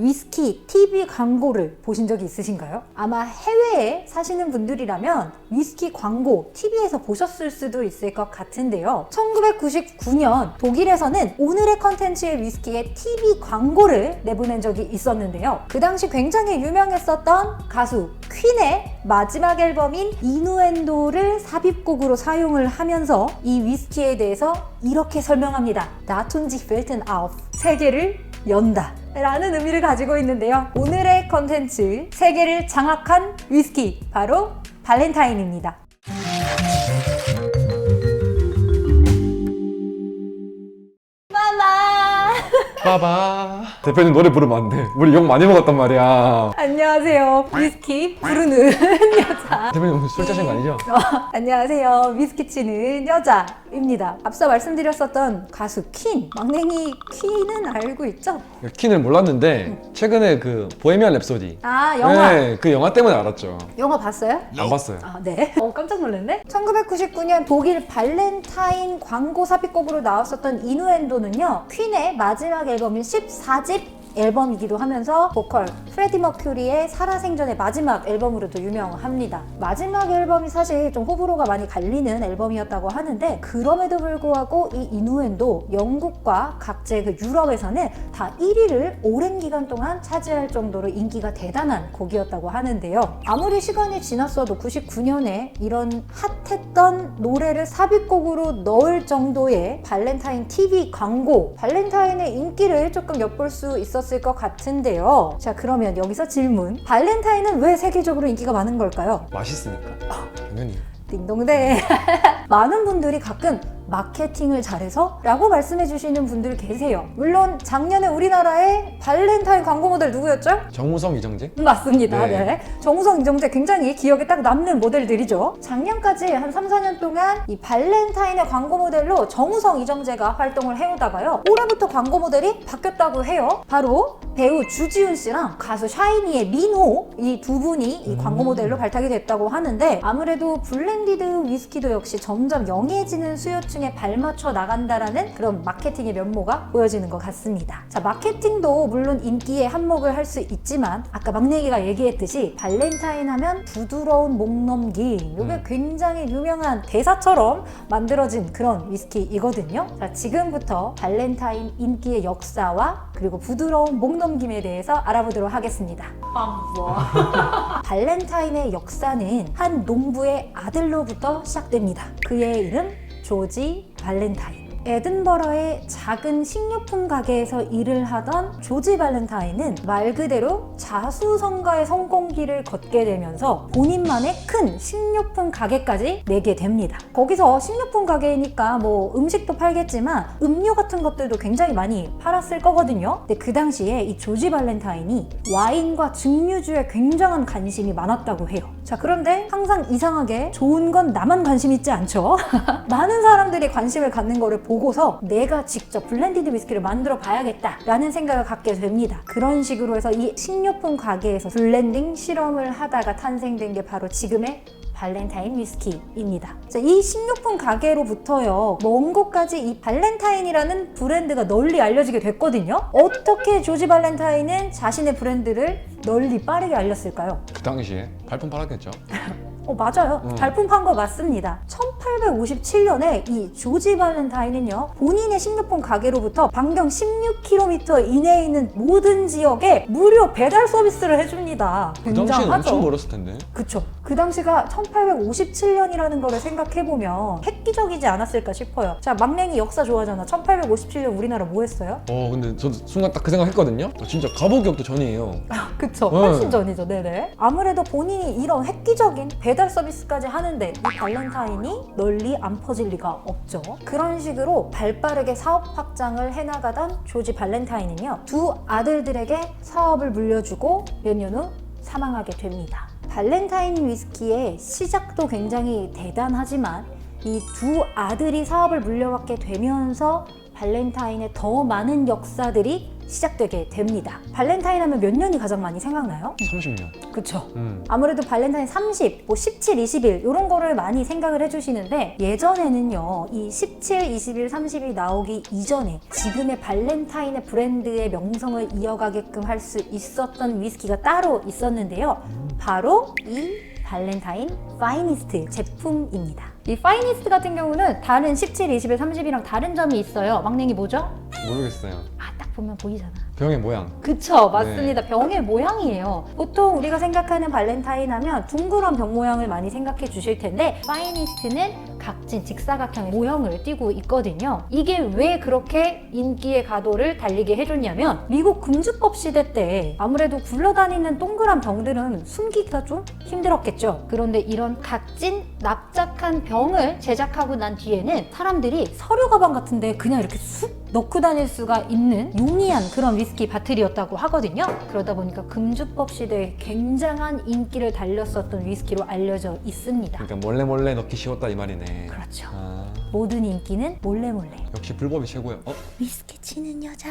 위스키 TV 광고를 보신 적이 있으신가요? 아마 해외에 사시는 분들이라면 위스키 광고 TV에서 보셨을 수도 있을 것 같은데요. 1999년 독일에서는 오늘의 컨텐츠의 위스키의 TV 광고를 내보낸 적이 있었는데요. 그 당시 굉장히 유명했었던 가수 퀸의 마지막 앨범인 이누엔도를 삽입곡으로 사용을 하면서 이 위스키에 대해서 이렇게 설명합니다. 나툰지 필튼 아웃 세계를 연다. 라는 의미를 가지고 있는데요. 오늘의 컨텐츠 세계를 장악한 위스키 바로 발렌타인입니다. 마마 빠바 대표님 노래 부르면 안 돼. 우리 욕 많이 먹었단 말이야. 안녕하세요. 위스키 부르는 여자. 대표님 오늘 술 짜신 거 아니죠? 어, 안녕하세요. 위스키 치는 여자 입니다. 앞서 말씀드렸었던 가수 퀸. 막냉이 퀸은 알고 있죠? 키는 몰랐는데 최근에 그 보헤미안 랩소디 아, 영화. 네, 그 영화 때문에 알았죠. 영화 봤어요? 안 봤어요. 아, 네. 어, 깜짝 놀랐네. 1999년 독일 발렌타인 광고 삽입곡으로 나왔었던 이누엔도는요, 퀸의 마지막 앨범인 14집 앨범이기도 하면서 보컬 프레디 머큐리의 살아생전의 마지막 앨범으로도 유명합니다. 마지막 앨범이 사실 좀 호불호가 많이 갈리는 앨범이었다고 하는데 그럼에도 불구하고 이 이누엔도 영국과 각제 그 유럽에서는 다 1위를 오랜 기간 동안 차지할 정도로 인기가 대단한 곡이었다고 하는데요. 아무리 시간이 지났어도 99년에 이런 핫했던 노래를 삽입곡으로 넣을 정도의 발렌타인 TV 광고, 발렌타인의 인기를 조금 엿볼 수 있었 을 것 같은데요. 자, 그러면 여기서 질문. 발렌타인은 왜 세계적으로 인기가 많은 걸까요? 맛있으니까. 당연히. 딩동대. 많은 분들이 가끔 마케팅을 잘해서 라고 말씀해 주시는 분들 계세요. 물론 작년에 우리나라의 발렌타인 광고 모델 누구였죠? 정우성 이정재? 맞습니다. 네. 네. 정우성, 이정재 굉장히 기억에 딱 남는 모델들이죠. 작년까지 한 3, 4년 동안 이 발렌타인의 광고 모델로 정우성, 이정재가 활동을 해오다가요. 올해부터 광고 모델이 바뀌었다고 해요. 바로 배우 주지훈 씨랑 가수 샤이니의 민호 이 두 분이 이 광고 모델로 발탁이 됐다고 하는데 아무래도 블렌디드 위스키도 역시 점점 영해지는 수요층 에 발맞춰 나간다라는 그런 마케팅의 면모가 보여지는 것 같습니다. 자, 마케팅도 물론 인기에 한몫을 할 수 있지만 아까 막내기가 얘기했듯이 발렌타인 하면 부드러운 목 넘김 이게 음. 굉장히 유명한 대사처럼 만들어진 그런 위스키이거든요. 자, 지금부터 발렌타인 인기의 역사와 그리고 부드러운 목 넘김에 대해서 알아보도록 하겠습니다. 발렌타인의 역사는 한 농부의 아들로부터 시작됩니다. 그의 이름 조지 발렌타인. 에든버러의 작은 식료품 가게에서 일을 하던 조지 발렌타인은 말 그대로 자수성가의 성공기를 걷게 되면서 본인만의 큰 식료품 가게까지 내게 됩니다. 거기서 식료품 가게니까 뭐 음식도 팔겠지만 음료 같은 것들도 굉장히 많이 팔았을 거거든요. 근데 그 당시에 이 조지 발렌타인이 와인과 증류주에 굉장한 관심이 많았다고 해요. 자, 그런데 항상 이상하게 좋은 건 나만 관심 있지 않죠? 많은 사람들이 관심을 갖는 거를 보고서 내가 직접 블렌디드 위스키를 만들어 봐야겠다라는 생각을 갖게 됩니다. 그런 식으로 해서 이 식료품 가게에서 블렌딩 실험을 하다가 탄생된 게 바로 지금의 발렌타인 위스키입니다. 자, 이 식료품 가게로부터요, 먼 곳까지 이 발렌타인이라는 브랜드가 널리 알려지게 됐거든요. 어떻게 조지 발렌타인은 자신의 브랜드를 널리 빠르게 알렸을까요? 그 당시에 발품 팔았겠죠. 어, 맞아요. 음. 발품 판 거 맞습니다. 1857년에 이 조지 발렌타인은요, 본인의 식료품 가게로부터 반경 16km 이내에 있는 모든 지역에 무료 배달 서비스를 해줍니다. 그 당시엔 엄청 굉장하죠? 멀었을 텐데. 그쵸. 그 당시가 1857년이라는 거를 생각해보면 획기적이지 않았을까 싶어요. 자, 막냉이 역사 좋아하잖아. 1857년 우리나라 뭐 했어요? 어 근데 저도 순간 딱 그 생각 했거든요. 어, 진짜 가보기역도 전이에요. 그쵸. 네. 훨씬 전이죠. 네네. 아무래도 본인이 이런 획기적인 배달 서비스까지 하는데 이 발렌타인이 널리 안 퍼질 리가 없죠. 그런 식으로 발 빠르게 사업 확장을 해나가던 조지 발렌타인은요. 두 아들들에게 사업을 물려주고 몇 년 후 사망하게 됩니다. 발렌타인 위스키의 시작도 굉장히 대단하지만 이 두 아들이 사업을 물려받게 되면서 발렌타인의 더 많은 역사들이 시작되게 됩니다. 발렌타인 하면 몇 년이 가장 많이 생각나요? 30년. 그쵸. 음. 아무래도 발렌타인 30, 뭐 17, 20일 이런 거를 많이 생각을 해주시는데 예전에는요 이 17, 20일, 30일 나오기 이전에 지금의 발렌타인의 브랜드의 명성을 이어가게끔 할 수 있었던 위스키가 따로 있었는데요 바로 이 발렌타인 파이니스트 제품입니다 이 파이니스트 같은 경우는 다른 17, 20일, 30이랑 다른 점이 있어요 막냉이 뭐죠? 모르겠어요. 아 딱 보면 보이잖아 병의 모양. 그쵸 맞습니다 병의 모양이에요 보통 우리가 생각하는 발렌타인 하면 둥그런 병 모양을 많이 생각해 주실 텐데 파이니스트는 각진 직사각형의 모형을 띠고 있거든요 이게 왜 그렇게 인기의 가도를 달리게 해줬냐면 미국 금주법 시대 때 아무래도 굴러다니는 동그란 병들은 숨기기가 좀 힘들었겠죠 그런데 이런 각진 납작한 병을 제작하고 난 뒤에는 사람들이 서류 가방 같은데 그냥 이렇게 쑥 넣고 다닐 수가 있는 용이한 그런 위스키 바틀이었다고 하거든요. 그러다 보니까 금주법 시대에 굉장한 인기를 달렸었던 위스키로 알려져 있습니다. 그러니까 몰래 몰래 넣기 쉬웠다 이 말이네. 그렇죠. 아, 모든 인기는 몰래 몰래. 역시 불법이 최고야. 어? 위스키 치는 여자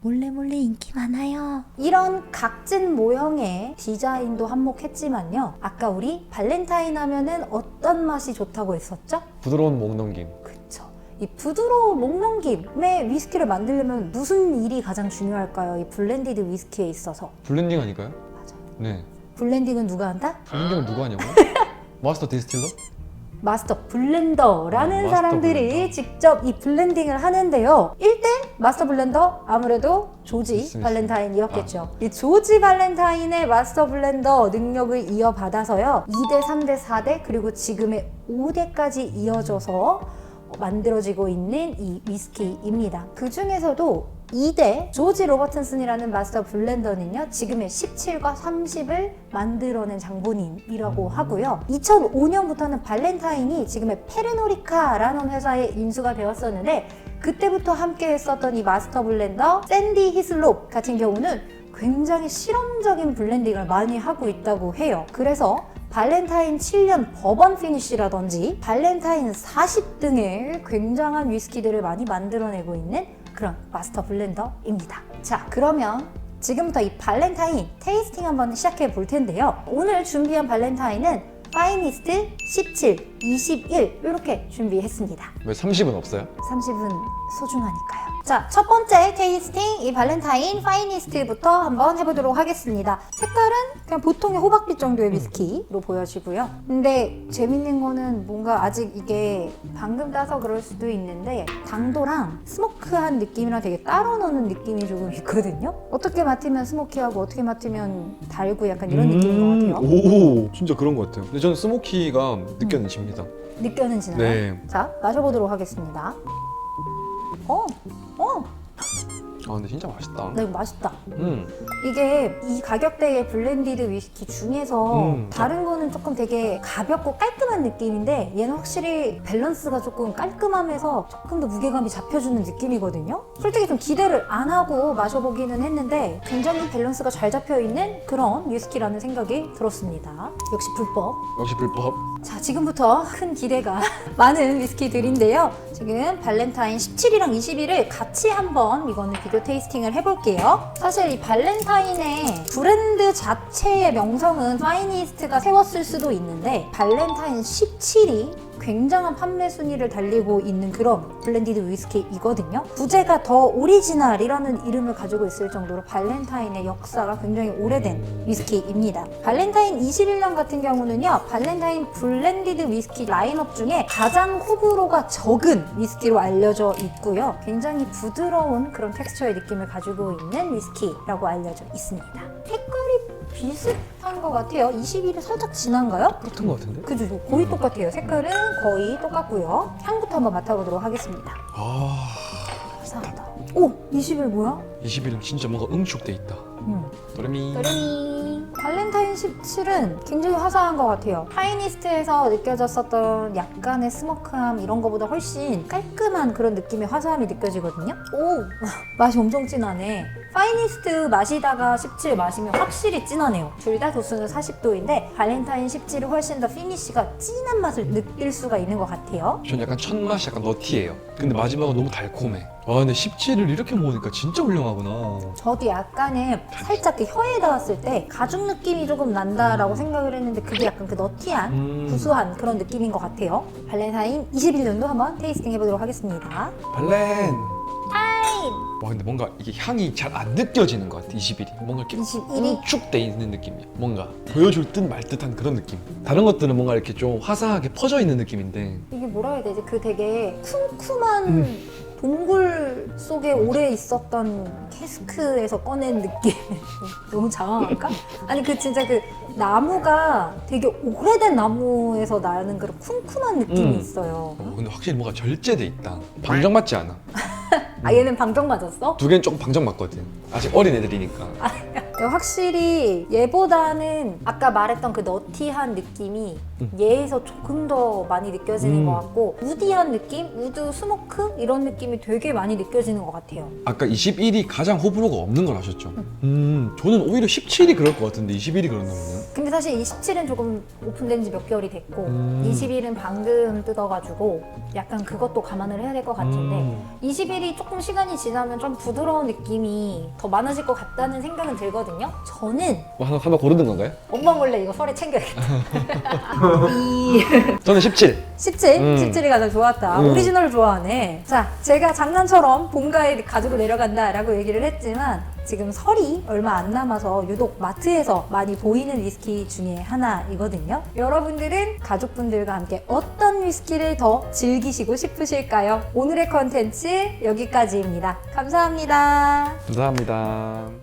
몰래 몰래 인기 많아요. 이런 각진 모형의 디자인도 한몫했지만요. 아까 우리 발렌타인 하면은 어떤 맛이 좋다고 했었죠? 부드러운 목 넘김. 그쵸. 이 부드러운 목넘김의 위스키를 만들려면 무슨 일이 가장 중요할까요? 이 블렌디드 위스키에 있어서. 블렌딩 아닐까요? 맞아요. 네. 블렌딩은 누가 한다? 블렌딩은 누가 하냐고? 마스터 디스틸러? 마스터 블렌더라는 아, 마스터 사람들이 블렌더. 직접 이 블렌딩을 하는데요. 1대 마스터 블렌더 아무래도 조지 스미스. 발렌타인이었겠죠. 이 조지 발렌타인의 마스터 블렌더 능력을 이어받아서요. 2대, 3대, 4대 그리고 지금의 5대까지 이어져서 만들어지고 있는 이 위스키입니다. 그 중에서도 2대 조지 로버튼슨이라는 마스터 블렌더는요 지금의 17과 30을 만들어낸 장본인이라고 하고요. 2005년부터는 발렌타인이 지금의 페르노리카라는 회사에 인수가 되었었는데 그때부터 함께 했었던 이 마스터 블렌더 샌디 히슬롭 같은 경우는 굉장히 실험적인 블렌딩을 많이 하고 있다고 해요. 그래서 발렌타인 7년 버번 피니쉬라든지 발렌타인 40 등의 굉장한 위스키들을 많이 만들어내고 있는 그런 마스터 블렌더입니다. 자, 그러면 지금부터 이 발렌타인 테이스팅 한번 시작해 볼 텐데요. 오늘 준비한 발렌타인은 파이니스트 17, 21 이렇게 준비했습니다. 왜 30은 없어요? 30은 소중하니까요. 자, 첫 번째 테이스팅 이 발렌타인 파이니스트부터 한번 해보도록 하겠습니다. 색깔은 그냥 보통의 호박빛 정도의 위스키로 보여지고요. 근데 재밌는 거는 뭔가 아직 이게 방금 따서 그럴 수도 있는데 당도랑 스모크한 느낌이랑 되게 따로 노는 느낌이 조금 있거든요. 어떻게 맡으면 스모키하고 어떻게 맡으면 달고 약간 이런 느낌인 것 같아요. 오, 진짜 그런 것 같아요. 근데 저는 스모키가 느껴집니다. 느껴지나요? 네. 자, 마셔보도록 하겠습니다. 어, 어, 아, 근데 진짜 맛있다. 나 이거 맛있다. 음, 이게 이 가격대의 블렌디드 위스키 중에서 음. 다른 거는 조금 되게 가볍고 깔끔한 느낌인데 얘는 확실히 밸런스가 조금 깔끔하면서 조금 더 무게감이 잡혀주는 느낌이거든요. 솔직히 좀 기대를 안 하고 마셔보기는 했는데 굉장히 밸런스가 잘 잡혀있는 그런 위스키라는 생각이 들었습니다. 역시 불법. 역시 불법. 자, 지금부터 큰 기대가 많은 위스키들인데요. 지금 발렌타인 17이랑 21을 같이 한번 이거는 비교 테이스팅을 해볼게요. 사실 이 발렌타인의 브랜드 자체의 명성은 파이니스트가 세웠을 수도 있는데 발렌타인 17이 굉장한 판매 순위를 달리고 있는 그런 블렌디드 위스키이거든요. 부제가 더 오리지널이라는 이름을 가지고 있을 정도로 발렌타인의 역사가 굉장히 오래된 위스키입니다. 발렌타인 21년 같은 경우는요, 발렌타인 블렌디드 위스키 라인업 중에 가장 호불호가 적은 위스키로 알려져 있고요. 굉장히 부드러운 그런 텍스처의 느낌을 가지고 있는 위스키라고 알려져 있습니다. 색깔이 비슷한 것 같아요. 21이 살짝 진한가요? 똑같은 것 같은데? 그죠? 거의 똑같아요. 색깔은 거의 똑같고요. 향부터 한번 맡아보도록 하겠습니다. 아, 감사합니다. 오! 21 뭐야? 21은 진짜 뭔가 응축돼 있다. 음. 도레미. 도레미. 발렌타인 17은 굉장히 화사한 것 같아요. 파이니스트에서 느껴졌었던 약간의 스모크함 이런 거보다 훨씬 깔끔한 그런 느낌의 화사함이 느껴지거든요. 오! 맛이 엄청 진하네. 파이니스트 마시다가 17 마시면 확실히 진하네요. 둘 다 도수는 40도인데 발렌타인 17은 훨씬 더 피니쉬가 진한 맛을 느낄 수가 있는 것 같아요. 전 약간 첫 맛이 약간 너티예요. 근데 마지막은 너무 달콤해. 와 근데 17을 이렇게 먹으니까 진짜 훌륭하구나. 저도 약간의 살짝 그 혀에 닿았을 때 가죽 느낌이 조금 난다라고 생각을 했는데 그게 약간 그 너티한 음. 구수한 그런 느낌인 것 같아요. 발렌타인 21년도 한번 테이스팅 해보도록 하겠습니다. 발렌. 와 근데 뭔가 이게 향이 잘 안 느껴지는 것 같아 21이 뭔가 이렇게 21이 축돼 있는 느낌이야 뭔가 보여줄 듯 말 듯한 그런 느낌 다른 것들은 뭔가 이렇게 좀 화사하게 퍼져 있는 느낌인데 이게 뭐라 해야 되지? 그 되게 쿰쿰한 동굴 속에 오래 있었던 캐스크에서 꺼낸 느낌. 너무 장황할까? 아니 그 진짜 그 나무가 되게 오래된 나무에서 나는 그런 쿰쿰한 느낌이 음. 있어요. 어, 근데 확실히 뭔가 절제돼 있다 방정 맞지 않아 아 얘는 방정 맞았어? 두 개는 조금 방정 맞거든 아직 어린 애들이니까 확실히 얘보다는 아까 말했던 그 너티한 느낌이 얘에서 조금 더 많이 느껴지는 음. 것 같고 우디한 느낌? 우드 스모크? 이런 느낌이 되게 많이 느껴지는 것 같아요. 아까 21이 가장 호불호가 없는 걸 하셨죠 음 저는 오히려 17이 그럴 것 같은데 21이 그런가 보네 근데 사실 27은 조금 오픈된 지 몇 개월이 됐고 음. 21은 방금 뜯어가지고 약간 그것도 감안을 해야 될 것 같은데 음. 21이 조금 시간이 지나면 좀 부드러운 느낌이 더 많아질 것 같다는 생각은 들거든요. 저는 뭐 하나, 하나 고르는 건가요? 엄마 몰래 이거 설에 챙겨야겠다. 이 저는 17 17? 음. 17이 가장 좋았다. 음. 오리지널 좋아하네. 자, 제가 장난처럼 본가에 가지고 내려간다라고 얘기를 했지만 지금 설이 얼마 안 남아서 유독 마트에서 많이 보이는 위스키 중에 하나이거든요. 여러분들은 가족분들과 함께 어떤 위스키를 더 즐기시고 싶으실까요? 오늘의 컨텐츠 여기까지입니다. 감사합니다. 감사합니다